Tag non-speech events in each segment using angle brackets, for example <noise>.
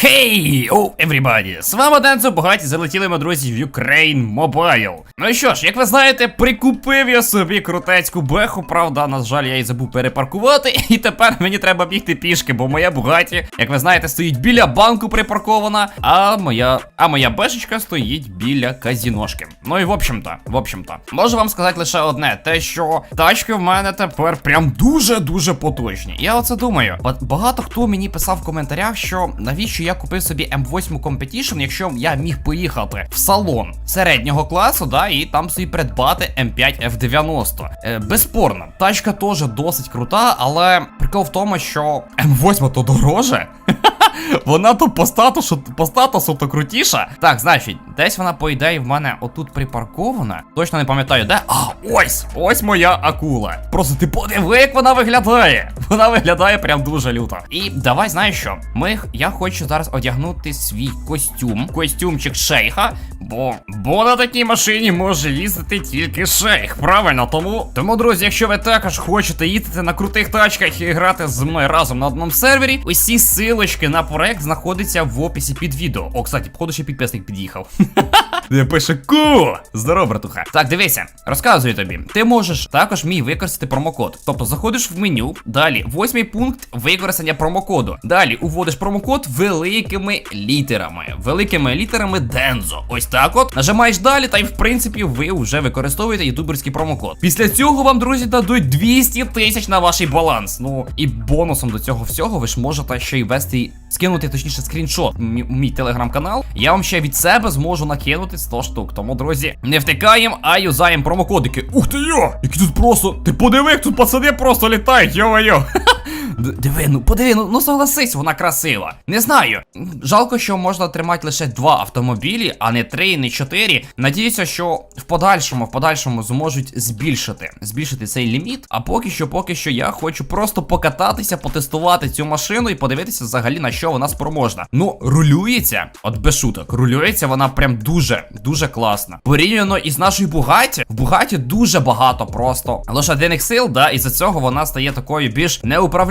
Хей, оу, everybody! З вами Денцо, багаті залетіли ми, друзі, в Ukraine Mobile. Ну що ж, як ви знаєте, прикупив я собі крутецьку беху, правда, на жаль, я її забув перепаркувати, <laughs> і тепер мені треба бігти пішки, бо моя бугаті, як ви знаєте, стоїть біля банку припаркована, а моя а моя бешечка стоїть біля казіношки. Ну і в общем-то, в общем-то, можу вам сказати лише одне: те, що тачки в мене тепер прям дуже-дуже потужні. Я оце думаю. Багато хто мені писав в коментарях, що навіщо я купив собі М8 Competition, якщо я міг поїхати в салон середнього класу, да, і там собі придбати М5 F90. Е, безспорно, тачка теж досить крута, але прикол в тому, що М8 то дороже. <laughs> Вона то по статусу, по статусу то крутіша. Так, значить, десь вона, по ідеї, в мене отут припаркована. Точно не пам'ятаю, де. А, ось! Ось моя акула. Просто ти подиви, як вона виглядає. <laughs> Вона виглядає прям дуже люто. І давай, знаєш що? Ми, я хочу зараз одягнути свій костюм, костюмчик шейха. Бо, бо на такій машині може їздити тільки шейх. Правильно, тому. Тому, друзі, якщо ви також хочете їздити на крутих тачках і грати з мною разом на одному сервері, усі силочки на проект знаходяться в описі під відео. О, кстати, походу ще підписник під'їхав. <laughs> Де пише ку. Здорово, братуха. Так, дивися, розказую тобі. Ти можеш також мій використати промокод. Тобто заходиш в меню, далі восьмий пункт використання промокоду. Далі уводиш промокод великими літерами. Великими літерами Дензо. Ось так от. Нажимаєш далі, та й в принципі ви вже використовуєте ютуберський промокод. Після цього вам, друзі, дадуть 200 тисяч на ваш баланс. Ну і бонусом до цього всього ви ж можете ще й вести, скинути точніше скріншот мій, мій телеграм-канал. Я вам ще від себе зможу накинути 100 штук. Тому, друзі, не втикаємо, а юзаємо промокодики. Ух ти йо! Які тут просто. Ти подиви, як тут пацани просто літають, йо-йо. <laughs> Диви, ну подиви, ну, ну согласись, вона красива. Не знаю. Жалко, що можна тримати лише два автомобілі, а не три, не чотири. Надіюся, що в подальшому, в подальшому зможуть збільшити, збільшити цей ліміт. А поки що, поки що, я хочу просто покататися, потестувати цю машину і подивитися взагалі на що вона спроможна. Ну, рулюється, от без шуток, рулюється вона прям дуже, дуже класна. Порівняно із нашою Бугаті, в Бугаті дуже багато просто лошадиних сил, да, і за цього вона стає такою більш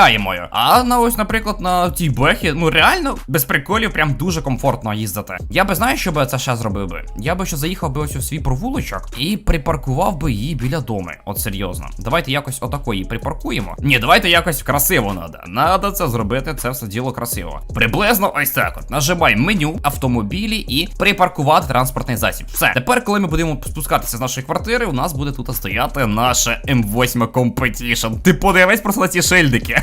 неуправляємою. А на ось, наприклад, на тій бехі, ну реально, без приколів, прям дуже комфортно їздити. Я би знаю, що би це ще зробив би. Я би ще заїхав би ось у свій провулочок і припаркував би її біля доми. От серйозно. Давайте якось отако її припаркуємо. Ні, давайте якось красиво надо. Надо це зробити, це все діло красиво. Приблизно ось так от. Нажимай меню, автомобілі і припаркувати транспортний засіб. Все. Тепер, коли ми будемо спускатися з нашої квартири, у нас буде тут стояти наше М8 Competition. Ти подивись просто на ці шильдики.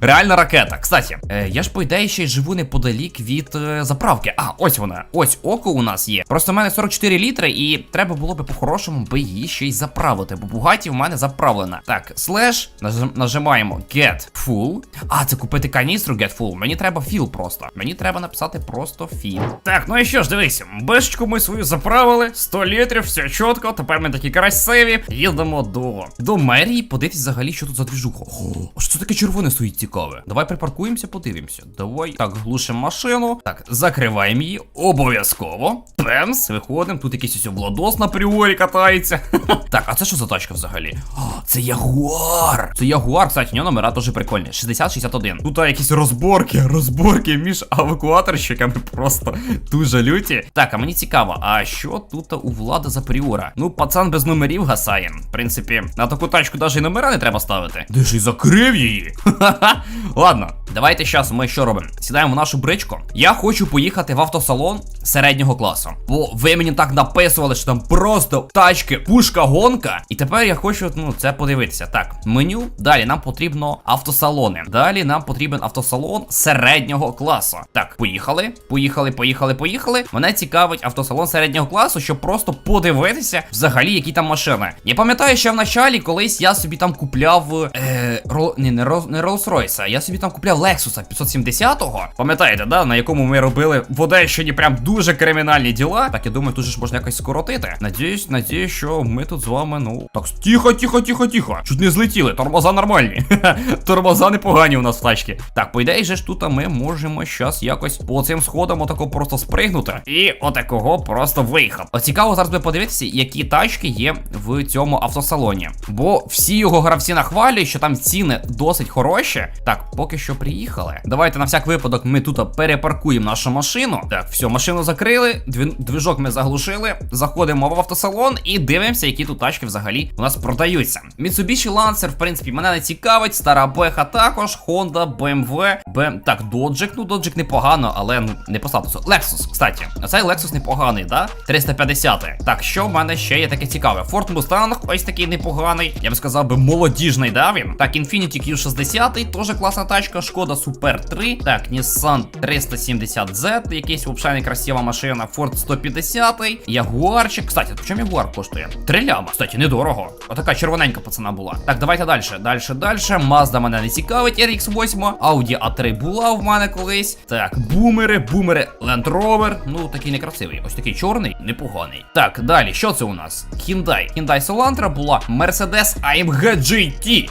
Реальна ракета. Кстати, е, я ж по ідеї ще й живу неподалік від е, заправки. А, ось вона. Ось око у нас є. Просто в мене 44 літри, і треба було би по-хорошому би її ще й заправити, бо Бугаті в мене заправлена. Так, слеш, нажимаємо Get Full. А, це купити каністру Get Full. Мені треба філ просто. Мені треба написати просто філ. Так, ну і що ж, дивися, бешечку ми свою заправили, 100 літрів, все чітко. Тепер ми такі красиві. Їдемо до, до мерії, подивитись взагалі, що тут за двіжуха. О, що це таке червоне стоїть цікаве? Давай припаркуємося, подивимося. Давай. Так, глушимо машину. Так, закриваємо її. Обов'язково. Пемс, виходимо. Тут якийсь ось Владос на пріорі катається. <laughs> так, а це що за тачка взагалі? Це Ягуар. Це Ягуар, кстати, у нього номера теж прикольні. 60-61. Тут якісь розборки, розборки між евакуаторщиками просто дуже люті. Так, а мені цікаво, а що тут у влада за пріора? Ну, пацан без номерів гасає. В принципі, на таку тачку навіть і номера не треба ставити. Де ж і закрив її? Ха-ха. <laughs> <laughs> Ладно, давайте зараз ми що робимо? Сідаємо в нашу бричку. Я хочу поїхати в автосалон середнього класу. Бо ви мені так написували, що там просто тачки, пушка, гонка. І тепер я хочу ну, це подивитися. Так, меню. Далі нам потрібно автосалони. Далі нам потрібен автосалон середнього класу. Так, поїхали. Поїхали, поїхали, поїхали. Мене цікавить автосалон середнього класу, щоб просто подивитися взагалі, які там машини. Я пам'ятаю, що в началі колись я собі там купляв. Е, ро, ні, не, Ро- не Rolls-Royce, я собі там купляв Lexus 570-го. Пам'ятаєте, да? На якому ми робили в Одещині прям дуже кримінальні діла. Так, я думаю, тут же ж можна якось скоротити. Надіюсь, надіюсь, що ми тут з вами, ну. Так, тихо, тихо, тихо, тихо. Чуть не злетіли. Тормоза нормальні. <laughs> Тормоза непогані у нас в тачці. Так, по ідеї же ж тут ми можемо щас якось по цим сходам отако просто спригнути. І отакого просто виїхав. От цікаво зараз би подивитися, які тачки є в цьому автосалоні. Бо всі його гравці нахвалюють, що там ціни досить хороші. Так, поки що приїхали. Давайте на всяк випадок ми тут перепаркуємо нашу машину. Так, все, машину закрили, дві- движок ми заглушили. Заходимо в автосалон і дивимося, які тут тачки взагалі у нас продаються. Mitsubishi Lancer, в принципі, мене не цікавить. Стара Беха також, Honda, BMW, BM... Так, Dodge, ну Dodge непогано, але ну, не по статусу. Lexus, кстати. Цей Lexus непоганий, да? 350. Так, що в мене ще є таке цікаве? Ford Mustang, ось такий непоганий. Я б сказав би молодіжний, да він? Так, Infiniti Q60, теж класна тачка. Шкода Super 3. Так, Nissan 370Z, якийсь взагалі красива машина. Ford 150, Ягуарчик. Кстати, по чому Ягуар коштує? Три ляма. Кстати, недорого. Отака червоненька пацана була. Так, давайте далі. Далі, далі. Mazda мене не цікавить, RX8. Audi A3 була в мене колись. Так, бумери, бумери, Land Rover. Ну, такий некрасивий. Ось такий чорний, непоганий. Так, далі, що це у нас? Hyundai. Hyundai Solantra була Mercedes AMG GT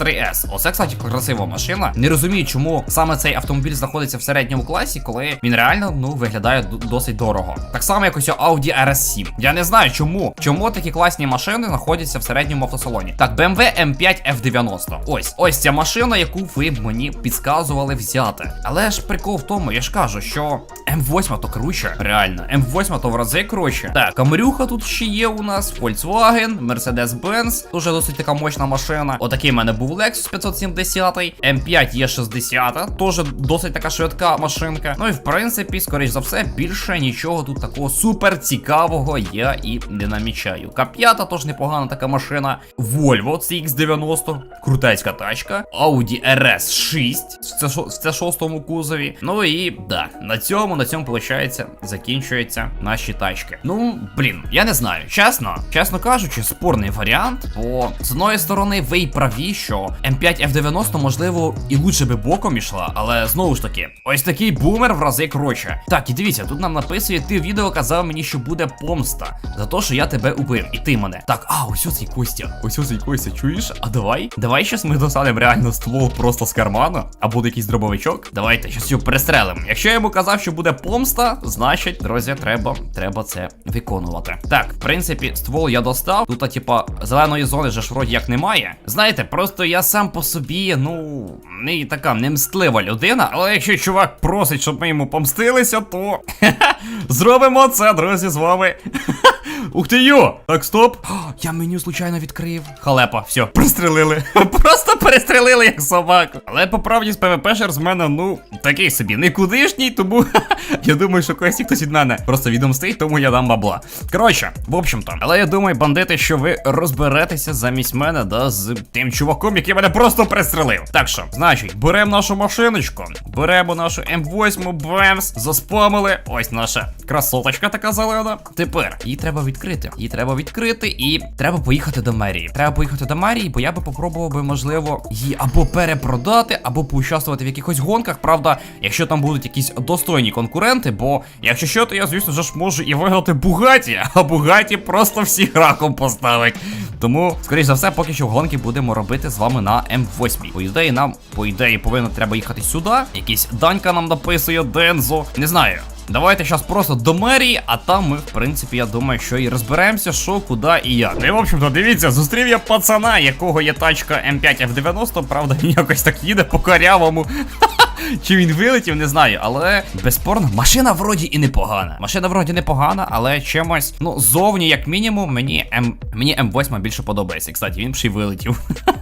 63S. Оце, кстати, красива машина. Не розумію, чому саме цей автомобіль знаходиться в середньому класі, коли він реально ну виглядає досить дорого. Так само, як ось Audi RS7. Я не знаю, чому. Чому такі класні машини знаходяться в середньому автосалоні. Так, BMW M5 F90. Ось ось ця машина, яку ви мені підказували взяти. Але ж прикол в тому, я ж кажу, що М8 то круче, реально. М8 то в рази круче. Так, Камрюха тут ще є у нас, Volkswagen, Mercedes-Benz, дуже досить така мощна машина. Отакий в мене був Lexus 570, М5 є 60, теж досить така швидка машинка. Ну і в принципі, скоріш за все, більше нічого тут такого супер цікавого я і не намічаю. К5 теж непогана така машина. Volvo CX90, крутецька тачка. Audi RS6 в це, в це шостому кузові. Ну і да, на цьому, на цьому, виходить, закінчуються наші тачки. Ну, блін, я не знаю. Чесно, чесно кажучи, спорний варіант. Бо з одної сторони, ви й праві, що М5 F90, можливо, і лучше би боком ішла, але знову ж таки, ось такий бумер в рази круче. Так, і дивіться, тут нам написує, ти в відео казав мені, що буде помста за те, що я тебе убив, і ти мене. Так, а, ось оцей Костя. Ось оцей Костя, чуєш? А давай? Давай щас ми достанемо реально ствол просто з карману, а буде якийсь дробовичок. Давайте щас його перестрелимо. Якщо я йому казав, що буде помста, значить, друзі, треба, треба це виконувати. Так, в принципі, ствол я достав. Тут, типа, зеленої зони же ж вроді як немає. Знаєте, просто я сам по собі, ну, не така немстлива людина, але якщо чувак просить, щоб ми йому помстилися, то <laughs> зробимо це, друзі, з вами. <laughs> Ух ти йо! Так, стоп. О, я меню случайно відкрив. Халепа, все, пристрелили. <laughs> Просто перестрелили як собаку. Але по правді з ПВПшер з мене, ну, такий собі, никудишній, тому <laughs> я думаю, що когось хтось від мене просто відомстить, тому я дам бабла. Коротше, в общем-то, але я думаю, бандити, що ви розберетеся замість мене, да, з тим чуваком, який мене просто пристрелив. Так що, значить, беремо нашу машиночку, беремо нашу М8 Бемс, заспамили. Ось наша красоточка така зелена. Тепер її треба відкрити. Її треба відкрити, і треба поїхати до мерії. Треба поїхати до мерії, бо я би попробував би, можливо, її або перепродати, або поучаствувати в якихось гонках. Правда, якщо там будуть якісь достойні конкуренти, бо якщо що, то я, звісно ж, можу і виграти Бугаті, <laughs> а Бугаті просто всіх раком поставить. Тому, скоріш за все, поки що гонки будемо робити з вами на М8. По ідеї, нам, по ідеї, повинно треба їхати сюди. Якийсь Данька нам написує Дензо. Не знаю. Давайте зараз просто до мерії, а там ми, в принципі, я думаю, що і розберемося, що, куди і як. Ну і в общем-то, дивіться, зустрів я пацана, якого є тачка М5 F90, правда, він якось так їде по карявому. <laughs> Чи він вилетів, не знаю, але безспорно, машина вроді і непогана. Машина вроді непогана, але чимось, ну, зовні, як мінімум, мені М мені М8 більше подобається. Кстати, він ще й вилетів. <laughs>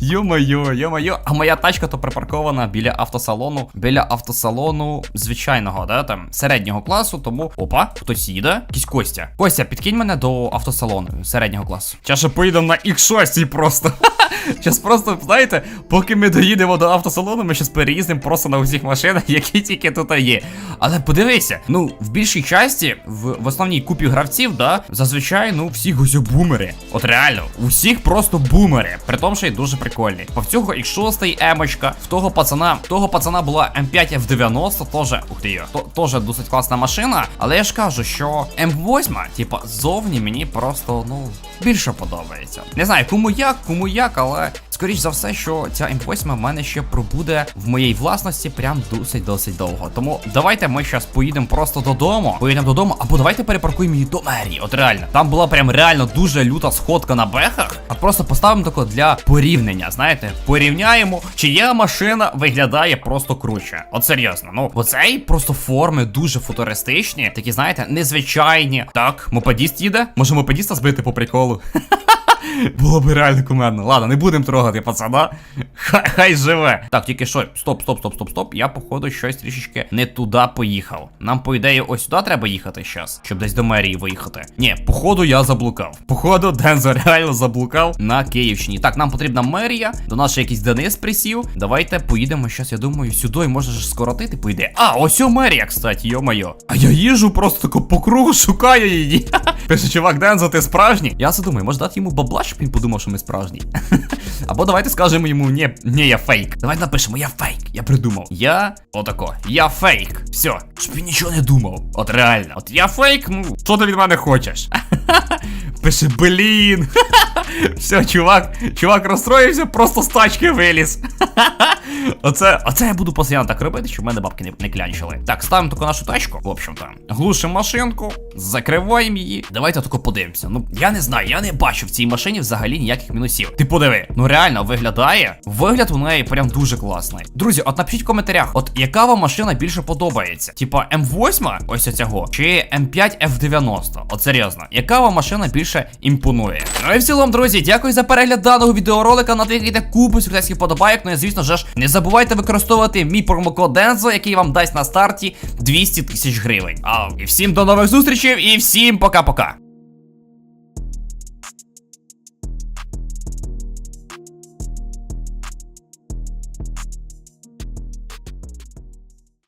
Йо-моє, йо-моє. А моя тачка то припаркована біля автосалону, біля автосалону звичайного, да, там, середнього класу, тому. Опа, хтось їде. Якийсь Костя. Костя, підкинь мене до автосалону середнього класу. Зараз ще поїдемо на X6 просто. <laughs> Щас просто, знаєте, поки ми доїдемо до автосалону, ми щас переїздимо просто на усіх машинах, <laughs> які тільки тут є. Але подивися, ну, в більшій часті, в, в основній купі гравців, да, зазвичай, ну, всіх ось бумери. От реально, усіх просто бумери. При тому, що дуже прикольні. По всього цього X6 емочка, в того пацана, в того пацана була М5 F90, теж, ух ти йо, теж досить класна машина. Але я ж кажу, що М8, типа, зовні мені просто, ну, більше подобається. Не знаю, кому як, кому як, але. Скоріш за все, що ця М8 в мене ще пробуде в моїй власності прям досить досить довго. Тому давайте ми зараз поїдемо просто додому. Поїдемо додому, або давайте перепаркуємо її до мерії. От реально, там була прям реально дуже люта сходка на бехах. А просто поставимо тако для порівняння. Знаєте, порівняємо, чия машина виглядає просто круче. От серйозно, ну оцей просто форми дуже футуристичні, такі, знаєте, незвичайні. Так, мопедіст їде? Може мопедіста збити по приколу? <laughs> Було б реально кумедно. Ладно, не будемо трогати пацана. Хай, хай живе. Так, тільки що. Стоп, стоп, стоп, стоп, стоп. Я, походу, щось трішечки не туди поїхав. Нам, по ідеї, ось сюди треба їхати зараз, щоб десь до мерії виїхати. Ні, походу, я заблукав. Походу, Дензо реально заблукав на Київщині. Так, нам потрібна мерія. До нас ще якийсь Денис присів. Давайте поїдемо зараз, я думаю, сюди може ж скоротити, по ідеї. А, ось о мерія, кстати, йо-моє. А я їжу просто тако по кругу шукаю її. <laughs> Пише, чувак, Дензо, ти справжній? Я це думаю, може дати йому бабла, щоб він подумав, що ми справжні. <laughs> Або давайте скажемо йому, ні, ні, я фейк. Давайте напишемо, я фейк. Я придумав. Я отако, я фейк. Все, щоб він нічого не думав. От реально. От я фейк, ну, що ти від мене хочеш? <laughs> Пише, блін. <laughs> Все, чувак, чувак розстроївся, просто з тачки виліз. <laughs> Оце, оце я буду постійно так робити, щоб мене бабки не, не клянчили. Так, ставимо таку нашу тачку, в общем-то. Глушимо машинку, закриваємо її. Давайте тако подивимося. Ну, я не знаю, я не бачу в цій машині взагалі ніяких мінусів. Ти подиви, ну реально виглядає. Вигляд у неї прям дуже класний. Друзі, от напишіть в коментарях, от яка вам машина більше подобається? Типа М8, ось оцього, чи М5 F90? От серйозно, яка вам машина більше імпонує? Ну і в цілому, друзі, дякую за перегляд даного відеоролика. Натикайте купу сюрпризів подобайок. Ну і звісно ж, не забувайте використовувати мій промокод Дензо, який вам дасть на старті 200 тисяч гривень. А і всім до нових зустрічей і всім пока-пока.